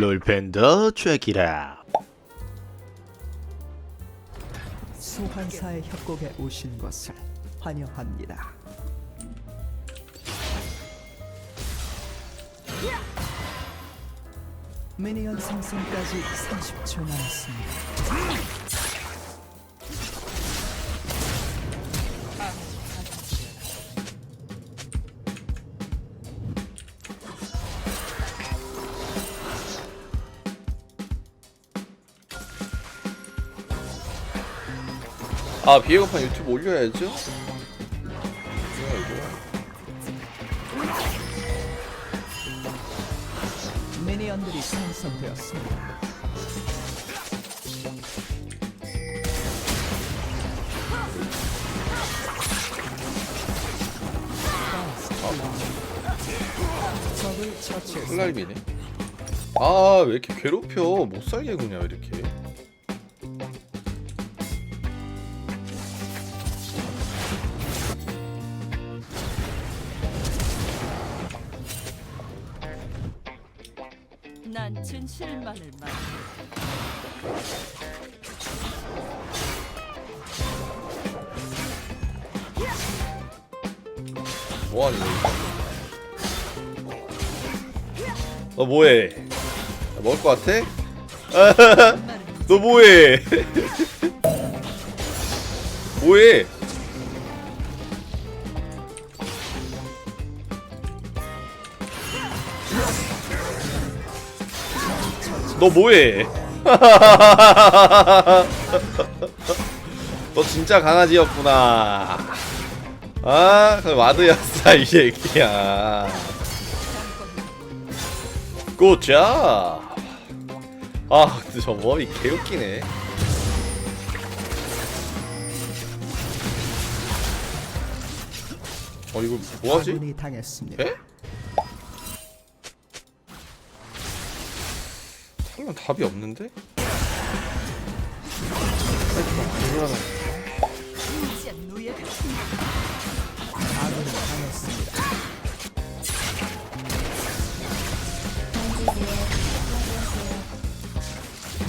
롤팬더 트랙이라 소환사의 협곡에 오신 것을 환영합니다. 미니언 생성까지 30초 남았습니다. 아 비에고판 유튜브 올려야죠. 미니언들이 생성되었습니다. 적을 처치했습니다. 플라임이네. 아 왜 이렇게 괴롭혀? 못 살게 구냐 이렇게. 말. 뭐하니? 너 뭐해? 나 먹을 것 같아? 너 뭐해? 뭐해? 너 뭐해? 너 진짜 강아지였구나. 아, 그 와드였어 이 새끼야. 굿잡. 아, 근데 저 머리 개웃기네. 어 이거 뭐하지? 당했습니다. 에? 설마 답이 없는데?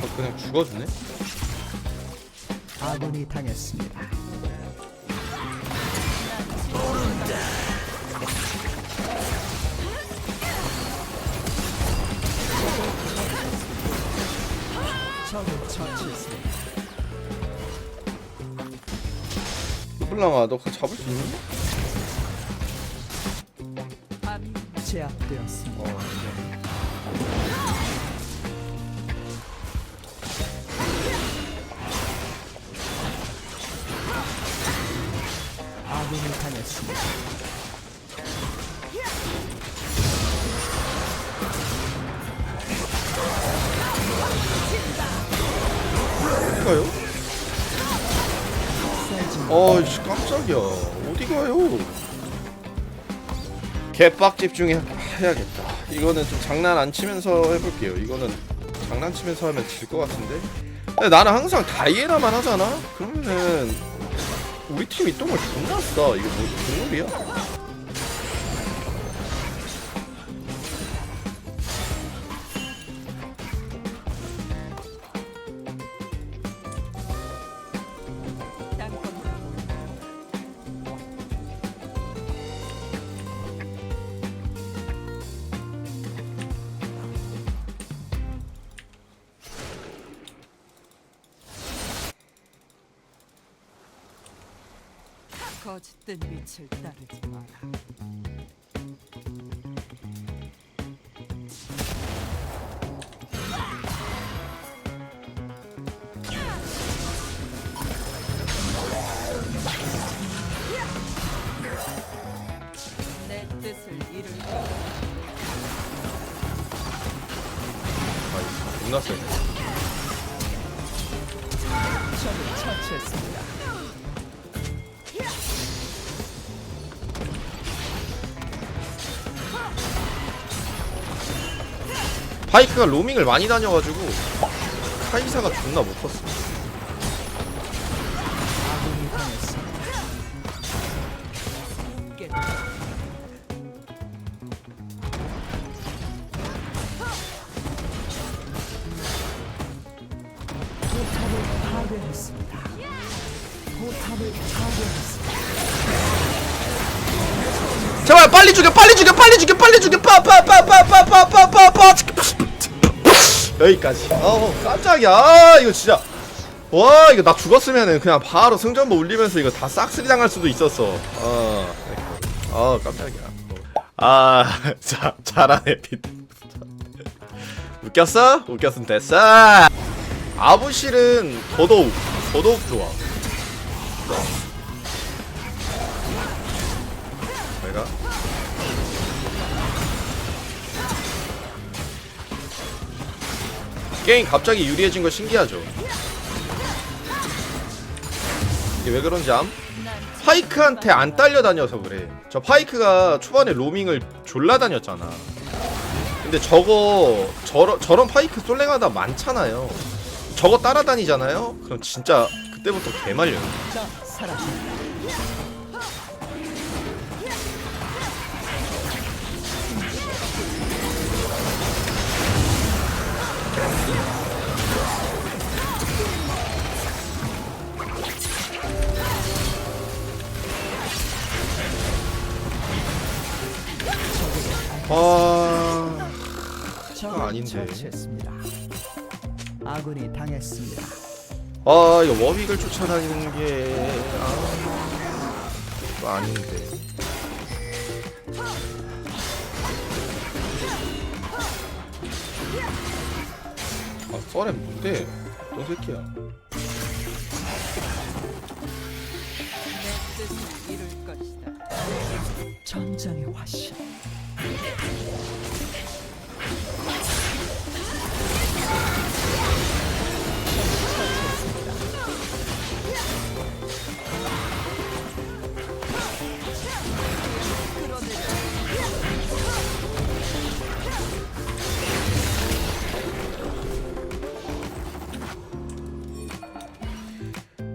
아, 그냥 죽어주네? 아군이 당했습니다. 처치했습니다. 르블랑아 너 그거 잡을 수 있니? 밤이 제압되었습니다. 어, 아군이 당했습니다. 어디가요? 어이씨 깜짝이야 어디 가요? 개빡 집중해 해야겠다 이거는 좀 장난 안 치면서 해볼게요 이거는 장난치면서 하면 질 것 같은데 근데 나는 항상 다이애나만 하잖아? 그러면은 우리 팀이 똥을 존나 싸 이거 뭐 동물이야? 거짓된 빛을 따르지 마라. 내 뜻을 이룰 아이 존나 세네 바이크가 로밍을 많이 다녀가지고 카이사가 존나 못컸어. 제발 빨리 죽여 빨리 죽여 빨리 죽여 빨리 죽여. 빠빠빠빠빠빠빠빠 여기까지. 어우 깜짝이야. 아 이거 진짜. 와 이거 나 죽었으면은 그냥 바로 승전보 울리면서 이거 다 싹쓸이 당할 수도 있었어. 어, 어 깜짝이야. 아 자 잘하네 피트 웃겼어? 웃겼으면 됐어. 아부실은 더더욱 더더욱 좋아. 내가 게임 갑자기 유리해진 거 신기하죠? 이게 왜 그런지 암? 파이크한테 안 딸려다녀서 그래. 저 파이크가 초반에 로밍을 졸라 다녔잖아. 근데 저거 저런, 저런 파이크 솔랭하다 많잖아요. 저거 따라다니잖아요? 그럼 진짜 그때부터 개말려요 아... 적을 아닌데. 처치했습니다. 아군이 당했습니다. 아 이거 워윅을 쫓아다니는 게 아... 이거 아닌데 아 썰엔 뭔데 너 새끼야 내 뜻을 이룰 것이다. 전장의 화신.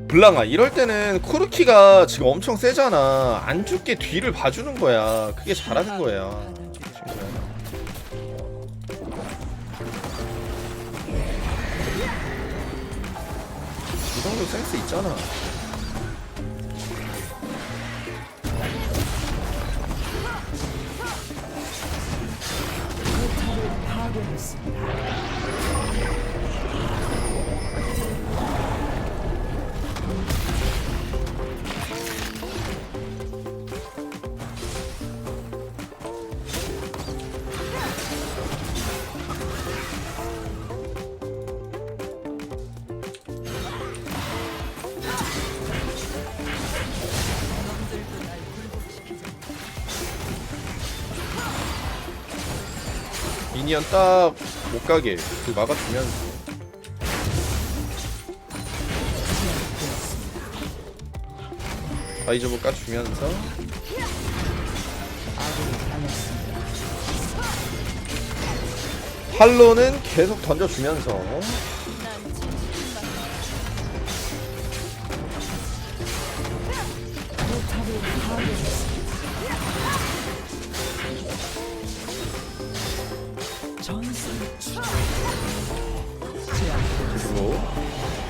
블랑아 이럴 때는 쿠르키가 지금 엄청 세잖아 안 죽게 뒤를 봐주는 거야 그게 잘하는 거야. 정도 센스 있잖아 미니언 딱 못 가게 그 막아주면서 다이저브 까주면서. 할로는 계속 던져주면서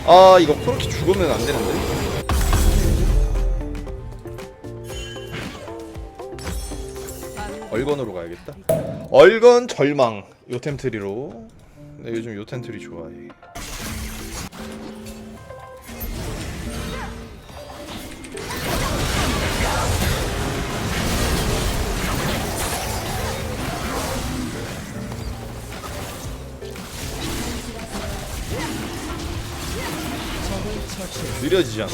아 이거 코르키 죽으면 안 되는데? 얼건으로 가야겠다. 얼건 절망. 요템트리로. 나 요즘 요템트리 좋아해 느려지지 않아.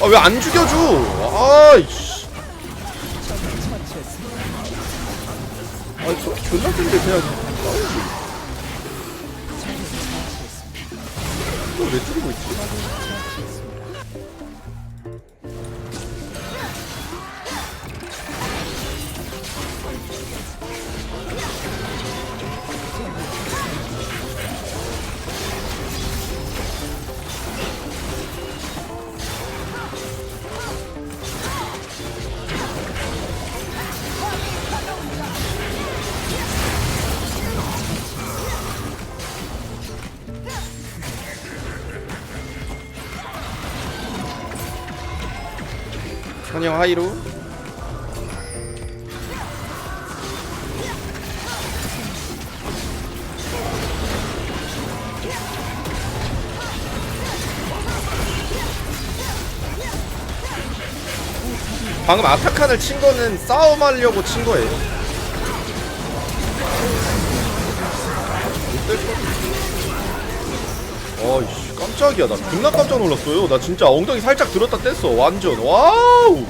아 왜 안 죽여줘? 아이씨. 아 존나 센데 그냥 안녕 하이루. 방금 아타칸을 친 거는 싸움하려고 친 거예요 어이씨 깜짝이야. 나 존나 깜짝 놀랐어요. 나 진짜 엉덩이 살짝 들었다 뗐어. 완전. 와우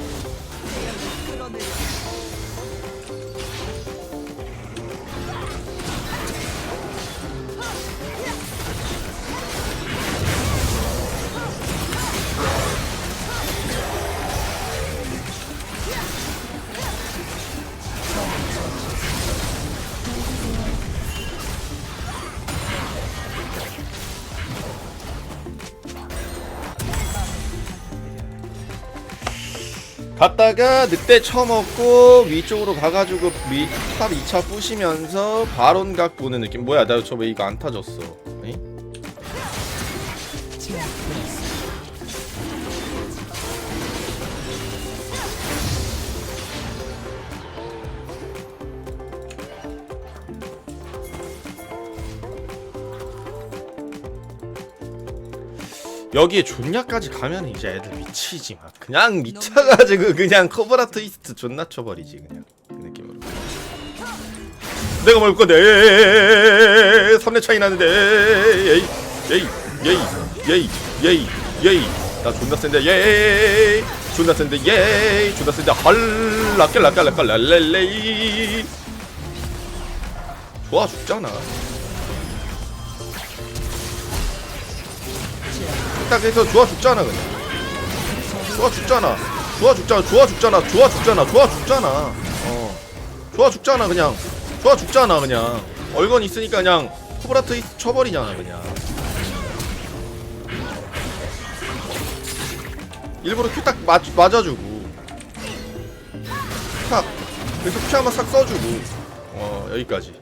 갔다가 늑대 쳐먹고 위쪽으로 가가지고 위, 탑 2차 부시면서 바론 각 보는 느낌. 뭐야 나 저왜 이거 안 타졌어 여기에 존냐까지 가면 이제 애들 미치지 막 그냥 미쳐가지고 그냥 커브라 트위스트 존나 쳐버리지 그냥 그 느낌으로 내가 먹을 건데 3대 차이 나는데 예이 예이 예이 예이 예이 예이 나 존나 센데 예이 존나 센데 예이 존나 센데 헐라깔라깔라깔랄레이 좋아 죽잖아 딱 해서 좋아 죽잖아 그냥. 좋아 죽잖아. 좋아 죽잖아 좋아 죽잖아 좋아 죽잖아 좋아 죽잖아. 어. 좋아 죽잖아 그냥. 좋아 죽잖아 그냥. 얼건 있으니까 그냥 코브라트 쳐버리잖아 그냥. 일부러 큐 딱 맞아주고. 탁 그래서 큐 한번 싹 써주고. 어 여기까지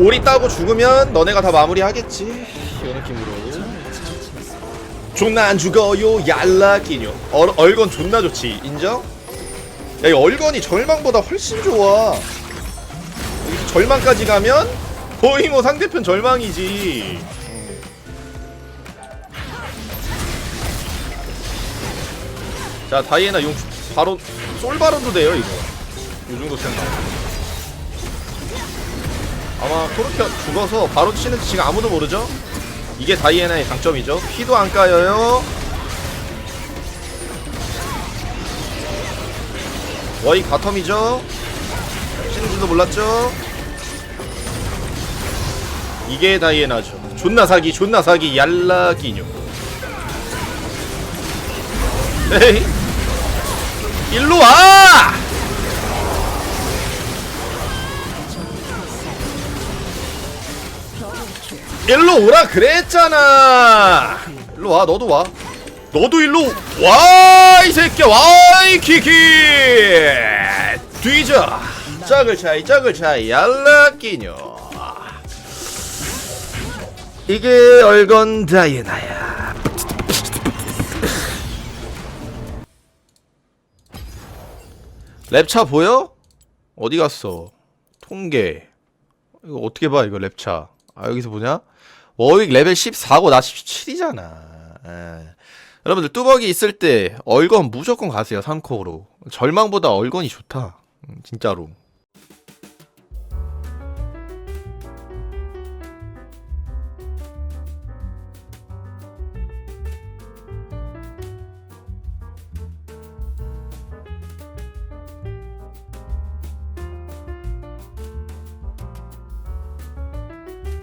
오리 따고 죽으면 너네가 다 마무리하겠지. 이 느낌으로 존나 안 죽어요 얄라끼뇨. 얼, 얼건 존나 좋지. 인정? 야이 얼건이 절망보다 훨씬 좋아. 절망까지 가면 거의 뭐 상대편 절망이지. 자 다이애나 용 바로 솔바론도 돼요 이거. 요 정도 생각 아마 코르키가 죽어서 바로 치는지 지금 아무도 모르죠? 이게 다이애나의 장점이죠 피도 안 까여요 워이 바텀이죠 치는지도 몰랐죠? 이게 다이애나죠 존나 사기 존나 사기 얄라기뇨 에이 일로 와! 일로 오라 그랬잖아. 일로 와, 너도 와. 너도 일로 와, 이 새끼야, 와, 이 키키. 뒤져. 짝을 차이, 짝을 차이, 얄라끼뇨. 이게 얼건 다이애나야. 랩차 보여? 어디 갔어? 통계. 이거 어떻게 봐, 이거 랩차. 아, 여기서 보냐? 워윅 레벨 14고 나 17이잖아. 여러분들 뚜벅이 있을 때 얼건 무조건 가세요, 3코어로. 절망보다 얼건이 좋다. 음, 진짜로.